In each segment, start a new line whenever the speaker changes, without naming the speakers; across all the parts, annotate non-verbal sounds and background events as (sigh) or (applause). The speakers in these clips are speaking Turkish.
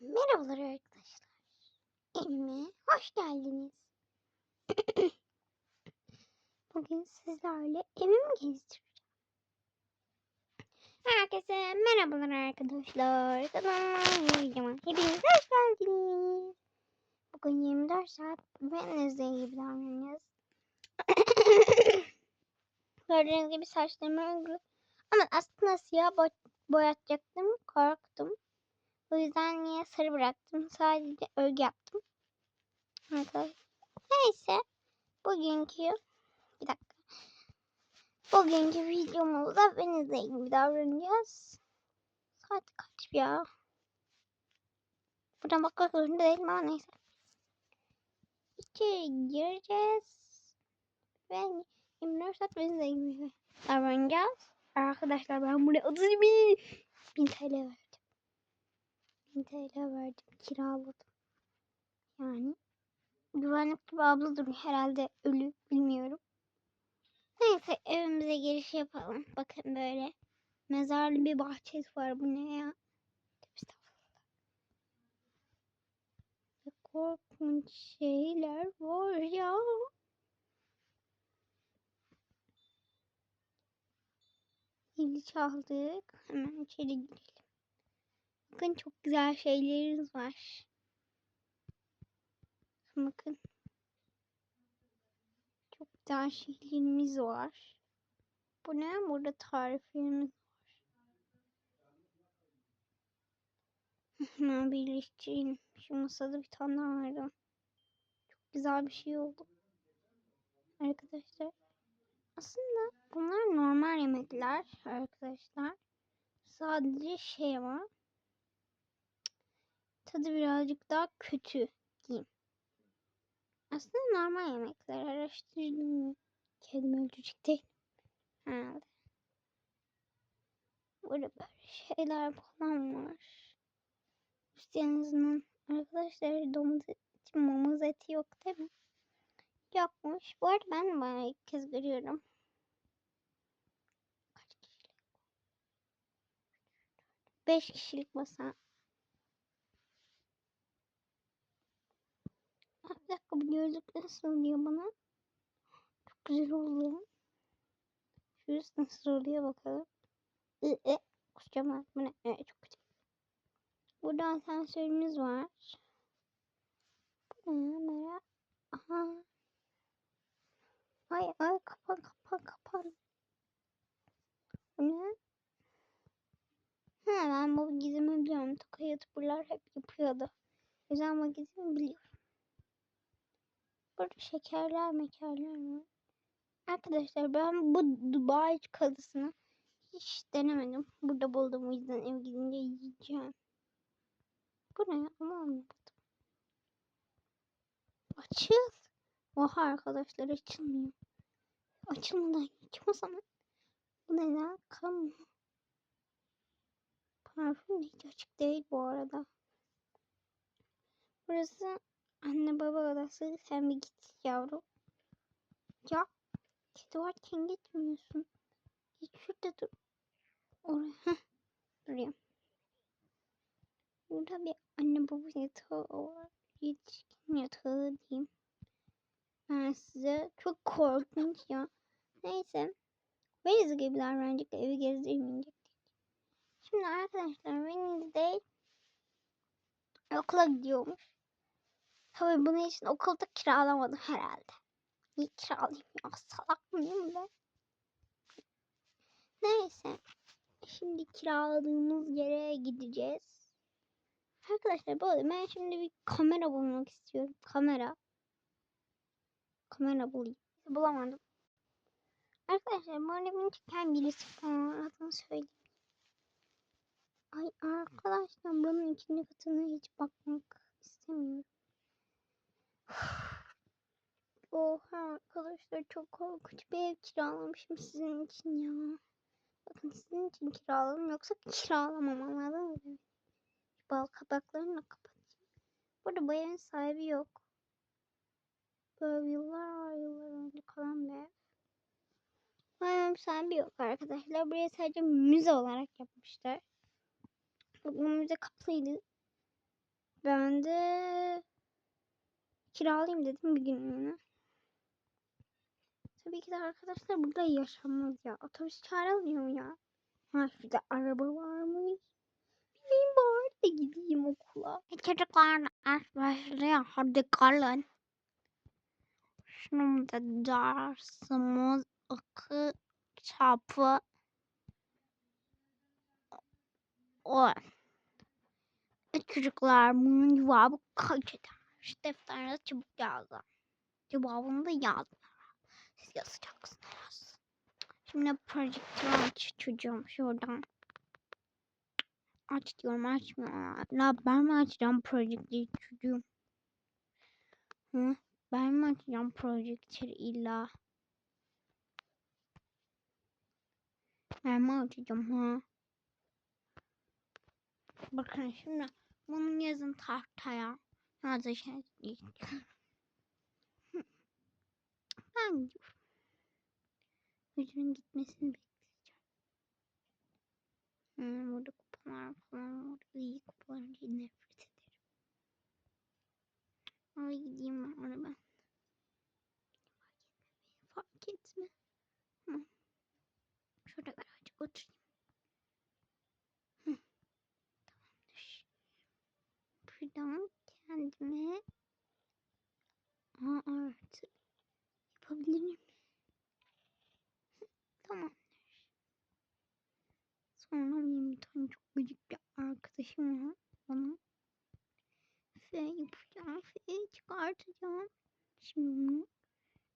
Merhabalar arkadaşlar. Evime hoş geldiniz. (coughs) Bugün sizlerle evimi gezdireceğim. Herkese merhabalar arkadaşlar. Kanalıma videoma hepiniz hoş geldiniz. Bugün 24 saat Wednesday gibi davranacağız. (coughs) Gördüğünüz gibi saçlarımı. Ama aslında siyah boy boyatacaktım. Korktum. O yüzden niye sarı bıraktım. Sadece örgü yaptım. Neyse. Bugünkü bir dakika. Bugünkü videomuzda Wednesday gibi davranacağız. Saat kaç ya? Buradan bakmak zorunda değilim ama neyse. İçeri gireceğiz. Ve 24 saat Wednesday gibi davranacağız. Arkadaşlar ben buraya 30 bin, bin TL verdim. 1000 TL verdim. Kiraladım. Yani güvenlik gibi abla duruyor. Herhalde ölü. Bilmiyorum. Neyse evimize giriş yapalım. Bakın böyle. Mezarlı bir bahçesi var. Bu ne ya? Korkunç şeyler var ya. Zili çaldık. Hemen içeri girelim. Bakın çok güzel şeylerimiz var. Bakın. Çok güzel şeylerimiz var. Bu ne? Burada tariflerimiz var. Hemen birleştireyim. Şu masada bir tane daha vardı. Çok güzel bir şey oldu. Arkadaşlar. Aslında bunlar normal yemekler arkadaşlar. Sadece şey var tadı birazcık daha kötü diyeyim. Aslında normal yemekler araştırdım. Kendimi öldürecek değil. Herhalde. Burada böyle şeyler falan var. Üstünüzün arkadaşlar domuz eti, eti yok değil mi? Yokmuş. Bu arada ben bayağı ilk kez görüyorum. Kaç kişilik? Beş kişilik masa. Bir dakika bu gözlük nasıl oluyor bana? Çok güzel oluyor. Şu üst nasıl oluyor bakalım. E, e, ben. Bu ne? E, çok kötü. Burada asansörümüz var. Bu ne? Merak. Aha. Ay ay kapan kapan kapan. Bu ne? Ha ben bu gizimi biliyorum. Toka youtuberlar hep yapıyordu. O yüzden bu gizimi biliyorum. Burada şekerler mekerler var. Arkadaşlar ben bu Dubai çikolatasını hiç denemedim. Burada buldum o yüzden eve gidince yiyeceğim. Bu ne? Ama anlamadım. Açıl. Oha arkadaşlar açılmıyor. Açılmadan yiyeceğim o zaman. Bu ne lan? Kan Parfüm hiç açık değil bu arada. Burası Anne baba odası sen bir git yavrum. Ya kedi varken gitmiyorsun. Git şurada dur. Oraya heh, durayım. Burada bir anne baba yatağı var. Yetişkin yatağı diyeyim. Ben size çok korkunç ya. Neyse. Wednesday gibi davranacak evi gezdirmeyecek. Şimdi arkadaşlar Wednesday okula gidiyormuş. Tabii bunun için okulda kiralamadım herhalde. Niye kiralayayım ya? Salak mıyım ben? Neyse. Şimdi kiraladığımız yere gideceğiz. Arkadaşlar bu arada ben şimdi bir kamera bulmak istiyorum. Kamera. Kamera bulayım. Bulamadım. Arkadaşlar bu arada beni çeken birisi falan adını söyleyeyim. Ay arkadaşlar bunun ikinci katına hiç bakmak istemiyorum. Oha arkadaşlar çok korkunç bir ev kiralamışım sizin için ya. Bakın sizin için kiraladım yoksa kiralamam anladın mı? Bal kapaklarını da kapatayım. Burada bu evin sahibi yok. Böyle yıllar yıllar önce kalan bir ev. Evin sahibi yok arkadaşlar. Buraya sadece müze olarak yapmışlar. Bu müze kapalıydı. Ben de kiralayayım dedim bir günlüğüne. Tabii ki de arkadaşlar burada yaşanmaz ya. Otobüs çağrılmıyor ya. Ha şurada araba varmış. Bineyim bari de gideyim okula. E, Çocuklar ders başlıyor. Hadi kalın. Şimdi dersimiz akı çarpı on. E, Çocuklar bunun cevabı kaç eder? Şu defterinize çabuk yazın. Cevabını da yazın. Siz yazacaksınız. Şimdi projektörü aç çocuğum şuradan. Aç diyorum açmıyor. La ben mi açacağım projektörü çocuğum? Hı? Ben mi açacağım projektörü illa? Ben mi açacağım ha? Bakın şimdi bunu yazın tahtaya. Yazacağız. (laughs) Ben gidiyorum. Müdürün gitmesini bekleyeceğim. Hmm, burada kupalar falan var. İyi kupalar diye nefret ederim. Ay gideyim ben oraya ben. Fark etme. Hı. Şurada birazcık oturayım. Hı. Tamamdır. Buradan kendime Aa, artık yapabilirim. Tamamdır. Sonra benim bir tane çok gıcık bir arkadaşım var. Bana F yapacağım. F çıkartacağım. Şimdi bunu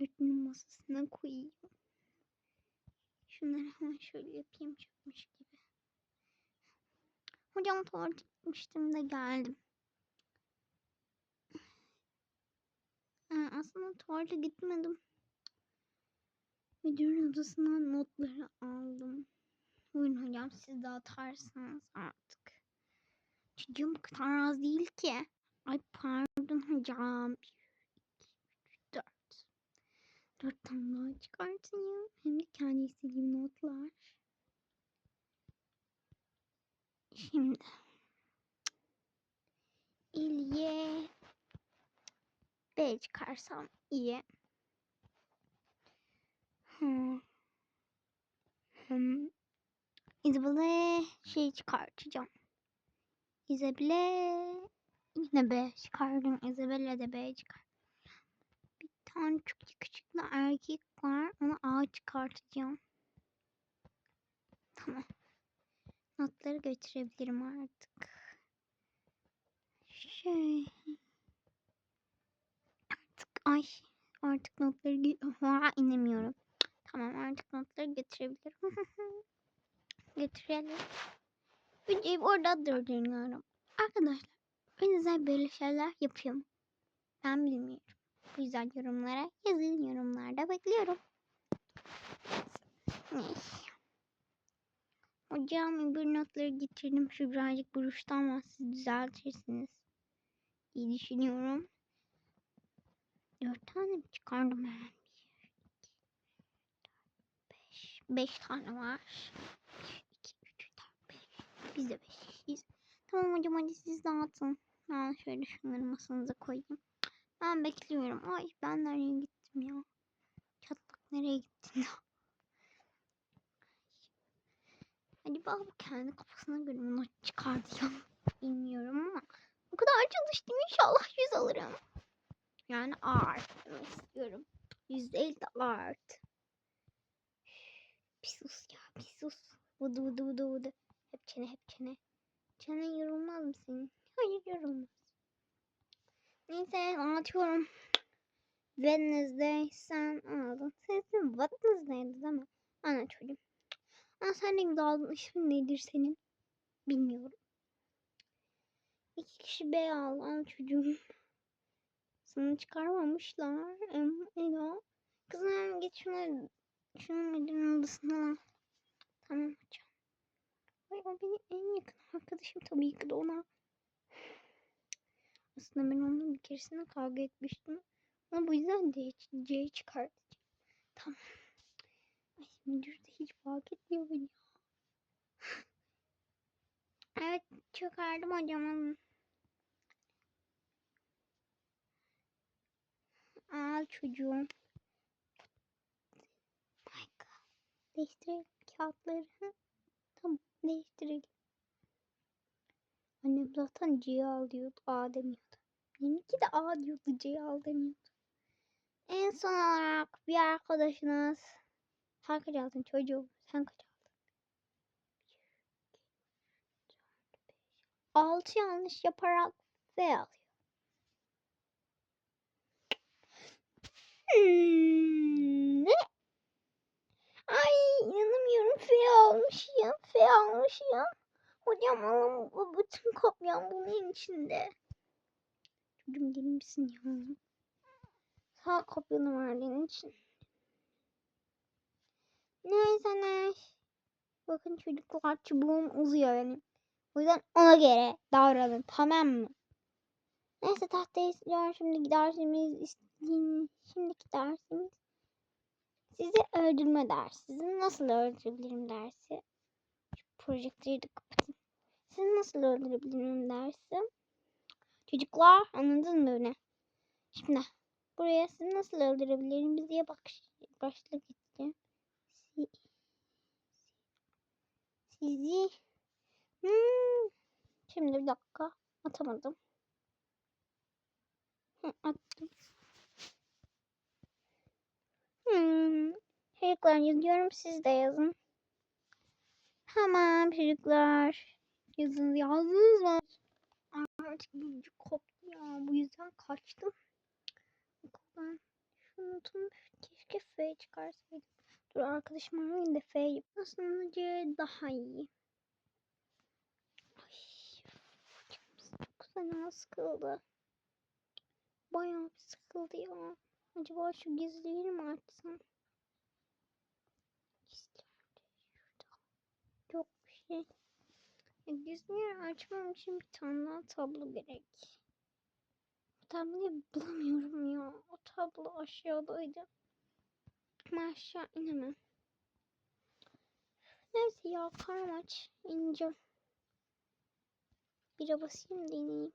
öğretmenin masasına koyayım. Şunları hemen şöyle yapayım çıkmış gibi. Hocam tuvalete gitmiştim de geldim. Aa, aslında tuvalete gitmedim. Müdürün odasından notları aldım. Buyurun hocam siz de atarsınız artık. Çocuğum bu kadar az değil ki. Ay pardon hocam. 1, 2, 3, 4. 4 tane daha çıkartayım. Hem de kendi istediğim notlar. Şimdi. İlye. B çıkarsam iyi. Hmm. Hmm. İzabel'e şey çıkartacağım. İzabel'e yine B çıkardım. İzabel'e de B çıkar. Bir tane çok yakışıklı erkek var. Onu A çıkartacağım. Tamam. Notları götürebilirim artık. Şey. Artık ay artık notları inemiyorum. Tamam artık notları götürebilirim. (laughs) Götürelim. Videoyu orada durduruyorum. Arkadaşlar ben böyle şeyler yapıyorum. Ben bilmiyorum. Bu yüzden yorumlara yazın yorumlarda bekliyorum. Neyse. Hocam öbür notları getirdim. Şu birazcık buruştu ama siz düzeltirsiniz. İyi düşünüyorum. Dört tane mi çıkardım hemen? Bir, iki, dört, beş. Beş tane var. Bir, iki, üç, dört, beş. Biz de beş. Tamam hocam hadi siz dağıtın. Ben şöyle şunları masanıza koyayım. Ben bekliyorum. Ay ben nereye gittim ya? Çatlak nereye gittin (laughs) ya? Acaba bu kendi kafasına göre not çıkardı ya? (laughs) Bilmiyorum ama bu kadar çalıştım inşallah yüz alırım. Yani art demek istiyorum. Yüz değil de art. Bir sus ya bir sus. Vudu vudu vudu vudu. Çene hep çene. Çene yorulmaz mı senin? Hayır yorulmaz. Neyse anlatıyorum. Wednesday sen anladın. Sesin Wednesday'di değil mi? Ana çocuğum. Aa, sen ne aldın. İsmin nedir senin? Bilmiyorum. İki kişi B aldı. Ana çocuğum. Sana çıkarmamışlar. Ela. Kızım git şuna. Şunun müdürün odasına. Tamam hocam. Ay o benim en yakın arkadaşım tabii ki de ona. Aslında ben onunla bir keresinde kavga etmiştim. Ama bu yüzden de C çıkartacağım. Tamam. Ay müdür de hiç fark etmiyor beni ya. (laughs) evet çıkardım hocamın. Al çocuğum. Değiştirelim kağıtları. Değiştirelim. Annem zaten C'yi al diyordu. A demiyordu. Benimki de A diyordu. C'yi al demiyordu. En son olarak bir arkadaşınız. Sen kaç aldın çocuğum? Sen kaç aldın? Altı yanlış yaparak V alıyor. Hmm, ne? Ay inanamıyorum F almış ya. F almış ya. Alın bu bütün kopyam bunun içinde. Çocuğum deli misin ya? Sağ kopyanı verdiğin için. Neyse ne. Bakın çocuklar çubuğum uzuyor benim. O yüzden ona göre davranın tamam mı? Neyse tahtayı siliyorum. Şimdiki dersimiz şimdiki dersimiz sizi öldürme dersi. Sizi nasıl öldürebilirim dersi. Şu projektörü de kapatın. Sizi nasıl öldürebilirim dersi. Çocuklar anladın mı beni? Şimdi buraya sizi nasıl öldürebilirim diye bak başlık edeceğim. Si- Sizi hmm. Şimdi bir dakika atamadım. Attım. Hmm. Çocuklar yazıyorum siz de yazın. Tamam çocuklar. Yazın yazdınız mı? Artık bu koptu ya. Bu yüzden kaçtım. Okuldan. Şunu. Keşke F çıkarsaydım. Dur arkadaşım arayayım da F yap. Aslında C daha iyi. Çok fena sıkıldı. Bayağı bir sıkıldı ya. Acaba şu gizliyi mi açsam? Yok bir şey. Gizliyi açmam için bir tane daha tablo gerek. Tabloyu bulamıyorum ya. O tablo aşağıdaydı. Ama aşağı inemem. Neyse ya karnım aç. İneceğim. Bire basayım da.